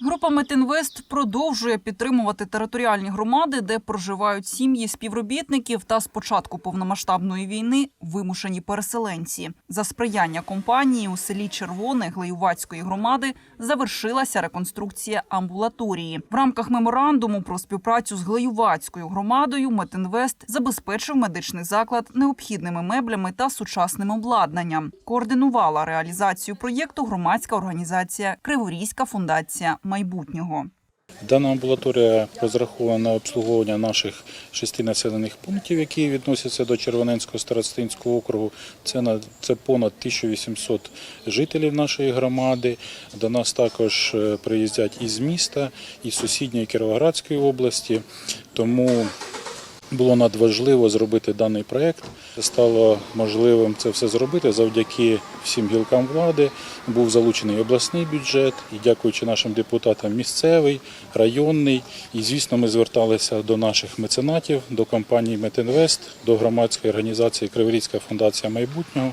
Група Метінвест продовжує підтримувати територіальні громади, де проживають сім'ї співробітників та з початку повномасштабної війни вимушені переселенці. За сприяння компанії у селі Червоне Глеювацької громади завершилася реконструкція амбулаторії. В рамках меморандуму про співпрацю з Глеювацькою громадою Метінвест забезпечив медичний заклад необхідними меблями та сучасним обладнанням. Координувала реалізацію проєкту громадська організація Криворізька фундація майбутнього. Дана амбулаторія розрахована на обслуговування наших шести населених пунктів, які відносяться до Червоненського старостинського округу. Це на це понад 1800 жителів нашої громади. До нас також е, приїздять із міста, із сусідньої Кіровоградської області. Тому було надважливо зробити даний проєкт. Стало можливим це все зробити завдяки всім гілкам влади. Був залучений обласний бюджет і дякуючи нашим депутатам місцевий, районний. І звісно, ми зверталися до наших меценатів, до компанії Метінвест, до громадської організації Криворізька фундація майбутнього.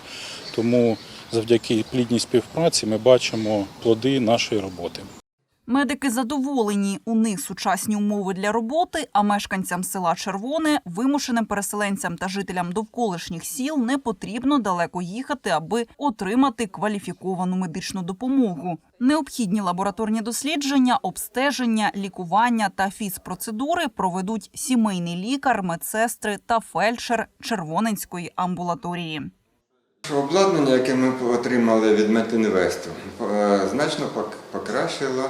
Тому завдяки плідній співпраці ми бачимо плоди нашої роботи. Медики задоволені. У них сучасні умови для роботи, а мешканцям села Червоне, вимушеним переселенцям та жителям довколишніх сіл не потрібно далеко їхати, аби отримати кваліфіковану медичну допомогу. Необхідні лабораторні дослідження, обстеження, лікування та фізпроцедури проведуть сімейний лікар, медсестри та фельдшер Червоненської амбулаторії. Обладнання, яке ми отримали від Метінвесту, е, значно пок- покращило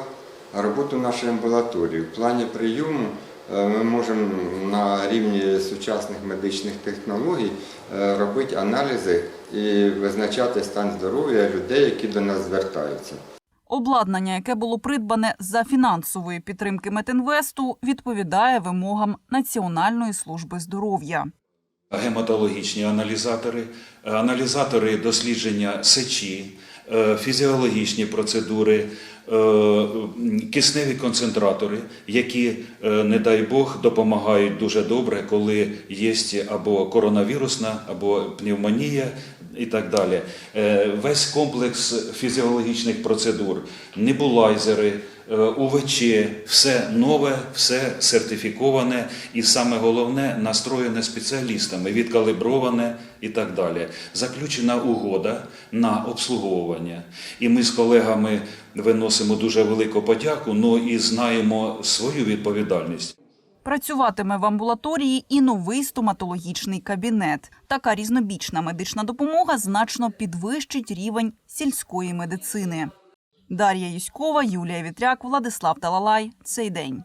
роботу нашої амбулаторії. В плані прийому е, ми можемо на рівні сучасних медичних технологій е, робити аналізи і визначати стан здоров'я людей, які до нас звертаються. Обладнання, яке було придбане за фінансової підтримки Метінвесту, відповідає вимогам Національної служби здоров'я. гематологічні аналізатори, аналізатори дослідження сечі, фізіологічні процедури, е, кисневі концентратори, які, е, не дай Бог, допомагають дуже добре, коли є або коронавірусна, або пневмонія і так далі. Е, Весь комплекс фізіологічних процедур, небулайзери, е, УВЧ, все нове, все сертифіковане і саме головне настроєне спеціалістами, відкаліброване і так далі. Заключена угода на обслуговування. І ми з колегами виносимо дуже велику подяку, ну і знаємо свою відповідальність. Працюватиме в амбулаторії і новий стоматологічний кабінет. Така різнобічна медична допомога значно підвищить рівень сільської медицини. Дар'я Юськова, Юлія Вітряк, Владислав Талалай. Цей день.